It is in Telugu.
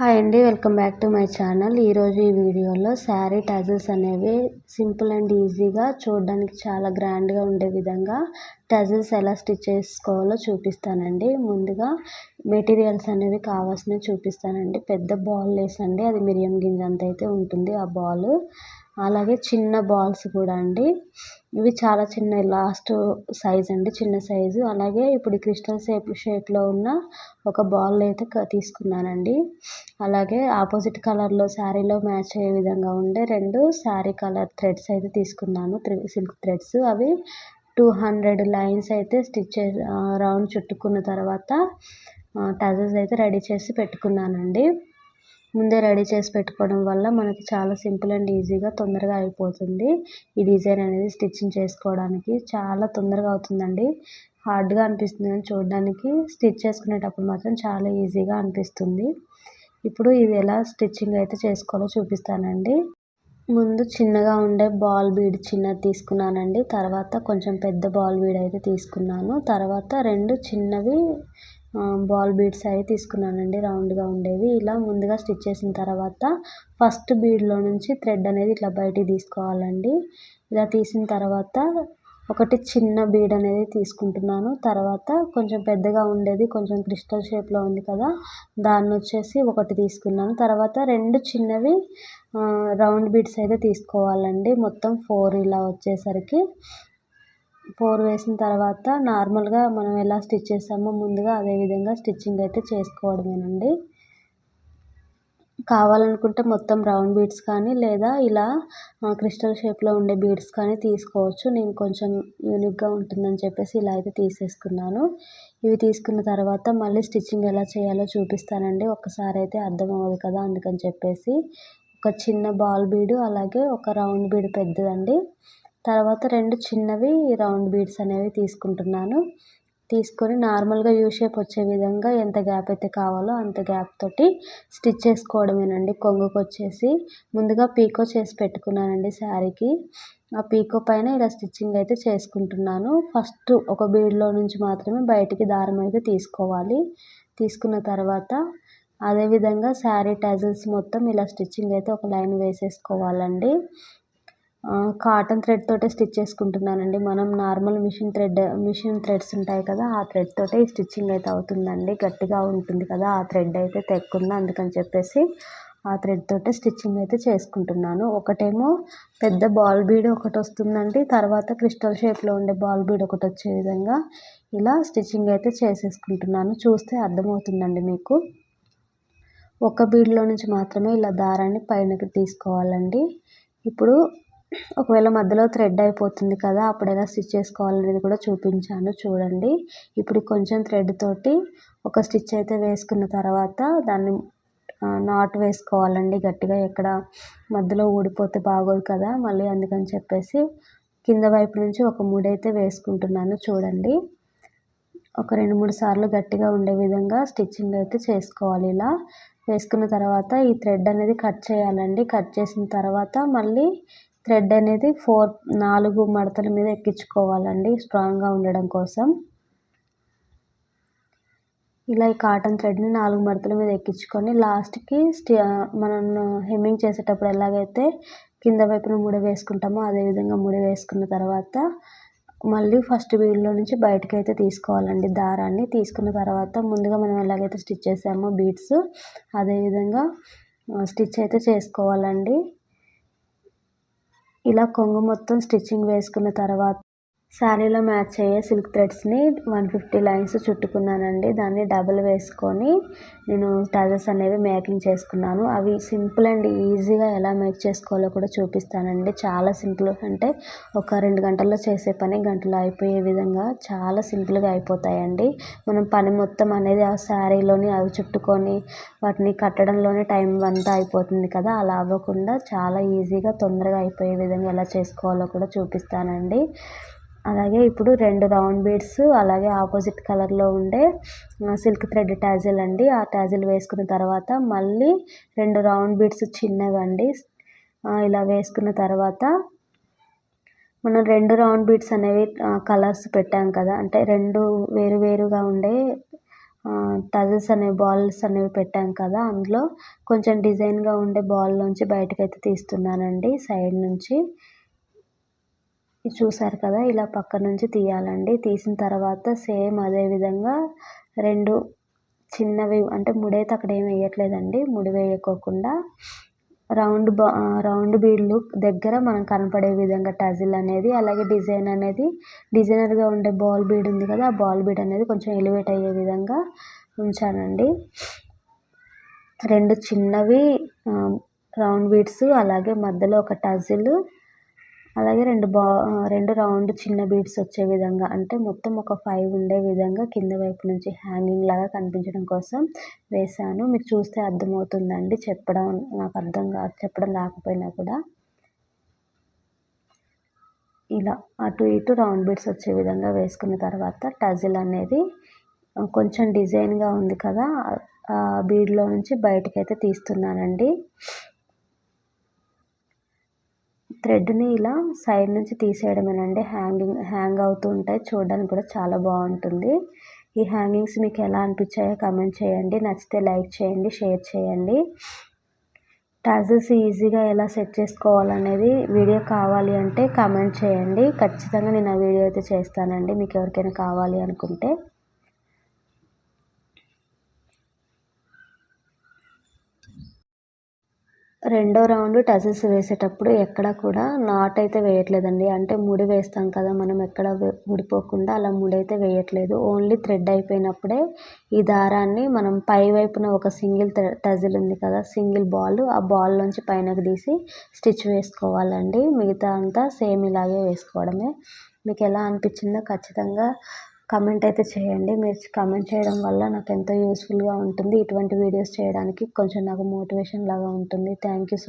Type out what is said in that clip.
హాయ్ అండి welcome back to my channel. ఈరోజు ఈ వీడియోలో శారీ టజిల్స్ అనేవి సింపుల్ అండ్ ఈజీగా చూడడానికి చాలా గ్రాండ్గా ఉండే విధంగా టజిల్స్ ఎలా స్టిచ్ చేసుకోవాలో చూపిస్తానండి. ముందుగా మెటీరియల్స్ అనేవి కావాల్సినవి చూపిస్తానండి. పెద్ద బాల్ వేసండి అది మిరియం గింజ అంత అయితే ఉంటుంది ఆ బాల్. అలాగే చిన్న బాల్స్ కూడా అండి. ఇవి చాలా చిన్న లాస్ట్ సైజ్ అండి చిన్న సైజు. అలాగే ఇప్పుడు క్రిస్టల్ షేప్ షేప్లో ఉన్న ఒక బాల్ అయితే తీసుకున్నానండి. అలాగే ఆపోజిట్ కలర్లో శారీలో మ్యాచ్ అయ్యే విధంగా ఉండే రెండు శారీ కలర్ థ్రెడ్స్ అయితే తీసుకున్నాను. Silk threads. అవి టూ హండ్రెడ్ లైన్స్ అయితే స్టిచ్ చేసి రౌండ్ చుట్టుకున్న తర్వాత టజల్స్ అయితే రెడీ చేసి పెట్టుకున్నానండి. ముందే రెడీ చేసి పెట్టుకోవడం వల్ల మనకి చాలా సింపుల్ అండ్ ఈజీగా తొందరగా అయిపోతుంది. ఈ డిజైన్ అనేది స్టిచ్చింగ్ చేసుకోవడానికి చాలా తొందరగా అవుతుందండి. హార్డ్గా అనిపిస్తుంది కానీ చూడడానికి స్టిచ్ చేసుకునేటప్పుడు మాత్రం చాలా ఈజీగా అనిపిస్తుంది. ఇప్పుడు ఇది ఎలా స్టిచ్చింగ్ అయితే చేసుకోవాలో చూపిస్తానండి. ముందు చిన్నగా ఉండే బాల్ బీడ్ చిన్నది తీసుకున్నానండి. తర్వాత కొంచెం పెద్ద బాల్ బీడ్ అయితే తీసుకున్నాను. తర్వాత రెండు చిన్నవి బాల్ బీడ్స్ అవి తీసుకున్నానండి రౌండ్గా ఉండేవి. ఇలా ముందుగా స్టిచ్ చేసిన తర్వాత ఫస్ట్ బీడ్లో నుంచి థ్రెడ్ అనేది ఇట్లా బయటికి తీసుకోవాలండి. ఇలా తీసిన తర్వాత ఒకటి చిన్న బీడ్ అనేది తీసుకుంటున్నాను. తర్వాత కొంచెం పెద్దగా ఉండేది కొంచెం క్రిస్టల్ షేప్లో ఉంది కదా దాన్ని వచ్చేసి ఒకటి తీసుకున్నాను. తర్వాత రెండు చిన్నవి రౌండ్ బీడ్స్ అయితే తీసుకోవాలండి. మొత్తం ఫోర్ ఇలా వచ్చేసరికి. ఫోర్ వేసిన తర్వాత నార్మల్గా మనం ఎలా స్టిచ్ చేస్తామో ముందుగా అదే విధంగా స్టిచ్చింగ్ అయితే చేసుకోవడమేనండి. కావాలనుకుంటే మొత్తం రౌండ్ బీడ్స్ కానీ లేదా ఇలా క్రిస్టల్ షేప్లో ఉండే బీడ్స్ కానీ తీసుకోవచ్చు. నేను కొంచెం యూనిక్గా ఉంటుందని చెప్పేసి ఇలా అయితే తీసేసుకున్నాను. ఇవి తీసుకున్న తర్వాత మళ్ళీ స్టిచ్చింగ్ ఎలా చేయాలో చూపిస్తానండి. ఒక్కసారి అయితే అర్థం అవ్వదు కదా అందుకని చెప్పేసి. ఒక చిన్న బాల్ బీడు అలాగే ఒక రౌండ్ బీడ్ పెద్దదండి. తర్వాత రెండు చిన్నవి రౌండ్ బీడ్స్ అనేవి తీసుకుంటున్నాను. తీసుకొని నార్మల్గా యూ షేప్ వచ్చే విధంగా ఎంత గ్యాప్ అయితే కావాలో అంత గ్యాప్ తోటి స్టిచ్ చేసుకోవడమేనండి. కొంగుకు వచ్చేసి ముందుగా పీకో చేసి పెట్టుకున్నానండి శారీకి. ఆ పీకో పైన ఇలా స్టిచ్చింగ్ అయితే చేసుకుంటున్నాను. ఫస్ట్ ఒక బీడ్లో నుంచి మాత్రమే బయటికి దారం అయితే తీసుకోవాలి. తీసుకున్న తర్వాత అదేవిధంగా శారీ టజల్స్ మొత్తం ఇలా స్టిచ్చింగ్ అయితే ఒక లైన్ వేసేసుకోవాలండి. కాటన్ థ్రెడ్ తోటే స్టిచ్ చేసుకుంటున్నానండి. మనం normal machine thread machine threads ఉంటాయి కదా ఆ థ్రెడ్ తోటే స్టిచ్చింగ్ అయితే అవుతుందండి. గట్టిగా ఉంటుంది కదా ఆ థ్రెడ్ అయితే తెక్కుంది అందుకని చెప్పేసి ఆ థ్రెడ్ తోటే స్టిచ్చింగ్ అయితే చేసుకుంటున్నాను. ఒకటేమో పెద్ద బాల్ బీడ్ ఒకటి వస్తుందండి. తర్వాత క్రిస్టల్ షేప్లో ఉండే బాల్ బీడ్ ఒకటి వచ్చే విధంగా ఇలా స్టిచ్చింగ్ అయితే చేసేసుకుంటున్నాను. చూస్తే అర్థమవుతుందండి మీకు. ఒక బీడ్లో నుంచి మాత్రమే ఇలా దారాన్ని పైనకి తీసుకోవాలండి. ఇప్పుడు ఒకవేళ మధ్యలో థ్రెడ్ అయిపోతుంది కదా అప్పుడు ఎలా స్టిచ్ చేసుకోవాలనేది కూడా చూపించాను చూడండి. ఇప్పుడు కొంచెం థ్రెడ్ తోటి ఒక స్టిచ్ అయితే వేసుకున్న తర్వాత దాన్ని నాట్ వేసుకోవాలండి గట్టిగా. ఎక్కడ మధ్యలో ఊడిపోతే బాగోదు కదా మళ్ళీ అందుకని చెప్పేసి కింద వైపు నుంచి ఒక మూడైతే వేసుకుంటున్నాను చూడండి. ఒక రెండు మూడు సార్లు గట్టిగా ఉండే విధంగా స్టిచ్చింగ్ అయితే చేసుకోవాలి ఇలా. వేసుకున్న తర్వాత ఈ థ్రెడ్ అనేది కట్ చేయాలండి. కట్ చేసిన తర్వాత మళ్ళీ థ్రెడ్ అనేది ఫోర్ నాలుగు మడతల మీద ఎక్కించుకోవాలండి స్ట్రాంగ్గా ఉండడం కోసం. ఇలా ఈ కాటన్ థ్రెడ్ని నాలుగు మడతల మీద ఎక్కించుకొని లాస్ట్కి స్టి మనం హెమ్మింగ్ చేసేటప్పుడు ఎలాగైతే కింద వైపున ముడి వేసుకుంటామో అదేవిధంగా ముడి వేసుకున్న తర్వాత మళ్ళీ ఫస్ట్ బీడ్లో నుంచి బయటకు అయితే తీసుకోవాలండి దారాన్ని. తీసుకున్న తర్వాత ముందుగా మనం ఎలాగైతే స్టిచ్ చేసామో బీడ్స్ అదేవిధంగా స్టిచ్ అయితే చేసుకోవాలండి. ఇలా కొంగు మొత్తం స్టిచ్చింగ్ వేసుకున్న తర్వాత శారీలో మ్యాచ్ అయ్యే సిల్క్ థ్రెడ్స్ని వన్ ఫిఫ్టీ లైన్స్ చుట్టుకున్నానండి. దాన్ని డబల్ వేసుకొని నేను టజల్స్ అనేవి మేకింగ్ చేసుకున్నాను. అవి సింపుల్ అండ్ ఈజీగా ఎలా మేక్ చేసుకోవాలో కూడా చూపిస్తానండి. చాలా సింపుల్ అంటే ఒక రెండు గంటల్లో చేసే పని గంటలో అయిపోయే విధంగా చాలా సింపుల్గా అయిపోతాయండి. మనం పని మొత్తం అనేది ఆ శారీలోని అవి చుట్టుకొని వాటిని కట్టడంలోనే టైం అంతా అయిపోతుంది కదా అలా అవ్వకుండా చాలా ఈజీగా తొందరగా అయిపోయే విధంగా ఎలా చేసుకోవాలో కూడా చూపిస్తానండి. అలాగే ఇప్పుడు రెండు రౌండ్ బీడ్స్ అలాగే ఆపోజిట్ కలర్లో ఉండే సిల్క్ థ్రెడ్ ట్యాజిల్ అండి. ఆ ట్యాజిల్ వేసుకున్న తర్వాత మళ్ళీ రెండు రౌండ్ బీడ్స్ చిన్నవి అండి. ఇలా వేసుకున్న తర్వాత మనం రెండు రౌండ్ బీడ్స్ అనేవి కలర్స్ పెట్టాం కదా. అంటే రెండు వేరు వేరుగా ఉండే టజిల్స్ అనేవి బాల్స్ అనేవి పెట్టాం కదా. అందులో కొంచెం డిజైన్గా ఉండే బాల్లోంచి బయటకైతే తీస్తున్నానండి సైడ్ నుంచి. చూసారు కదా ఇలా పక్క నుంచి తీయాలండి. తీసిన తర్వాత సేమ్ అదే విధంగా రెండు చిన్నవి అంటే ముడైతే అక్కడ ఏమి వేయట్లేదండి. ముడి వేయకోకుండా రౌండ్ బా రౌండ్ బీడ్లు దగ్గర మనం కనపడే విధంగా టజిల్ అనేది అలాగే డిజైన్ అనేది డిజైనర్గా ఉండే బాల్ బీడ్ ఉంది కదా ఆ బాల్ బీడ్ అనేది కొంచెం ఎలివేట్ అయ్యే విధంగా ఉంచానండి. రెండు చిన్నవి రౌండ్ బీడ్స్ అలాగే మధ్యలో ఒక టజిల్ అలాగే రెండు బా రెండు రౌండ్ చిన్న బీడ్స్ వచ్చే విధంగా అంటే మొత్తం ఒక ఫైవ్ ఉండే విధంగా కింద వైపు నుంచి హ్యాంగింగ్ లాగా కనిపించడం కోసం వేసాను మీకు చూస్తే అర్థమవుతుందండి చెప్పడం నాకు అర్థం కాదు చెప్పడం రాకపోయినా కూడా. ఇలా అటు ఇటు రౌండ్ బీడ్స్ వచ్చే విధంగా వేసుకున్న తర్వాత టజిల్ అనేది కొంచెం డిజైన్గా ఉంది కదా ఆ బీడ్లో నుంచి బయటకైతే తీస్తున్నానండి. థ్రెడ్ని ఇలా సైడ్ నుంచి తీసేయడమేనండి. హ్యాంగింగ్ హ్యాంగ్ అవుతూ ఉంటాయి. చూడడానికి కూడా చాలా బాగుంటుంది. ఈ హ్యాంగింగ్స్ మీకు ఎలా అనిపించాయో కమెంట్ చేయండి. నచ్చితే లైక్ చేయండి షేర్ చేయండి. టాజెస్ ఈజీగా ఎలా సెట్ చేసుకోవాలనేది వీడియో కావాలి అంటే కమెంట్ చేయండి. ఖచ్చితంగా నేను ఆ వీడియో అయితే చేస్తానండి. మీకు ఎవరికైనా కావాలి అనుకుంటే. రెండో రౌండ్ టసెస్ వేసేటప్పుడు ఎక్కడ కూడా నాట్ అయితే వేయట్లేదండి. అంటే ముడి వేస్తాం కదా మనం ఎక్కడ ఊడిపోకుండా అలా ముడి అయితే వేయట్లేదు. ఓన్లీ థ్రెడ్ అయిపోయినప్పుడే ఈ దారాన్ని మనం పై వైపున ఒక సింగిల్ టజిల్ ఉంది కదా సింగిల్ బాల్ ఆ బాల్ నుంచి పైనకి తీసి స్టిచ్ వేసుకోవాలండి. మిగతా అంతా సేమ్ ఇలాగే వేసుకోవడమే. మీకు ఎలా అనిపించిందో ఖచ్చితంగా కమెంట్ అయితే చేయండి. మీరు కమెంట్ చేయడం వల్ల నాకు ఎంతో యూస్ఫుల్గా ఉంటుంది. ఇటువంటి వీడియోస్ చేయడానికి కొంచెం నాకు మోటివేషన్ లాగా ఉంటుంది. Thank you so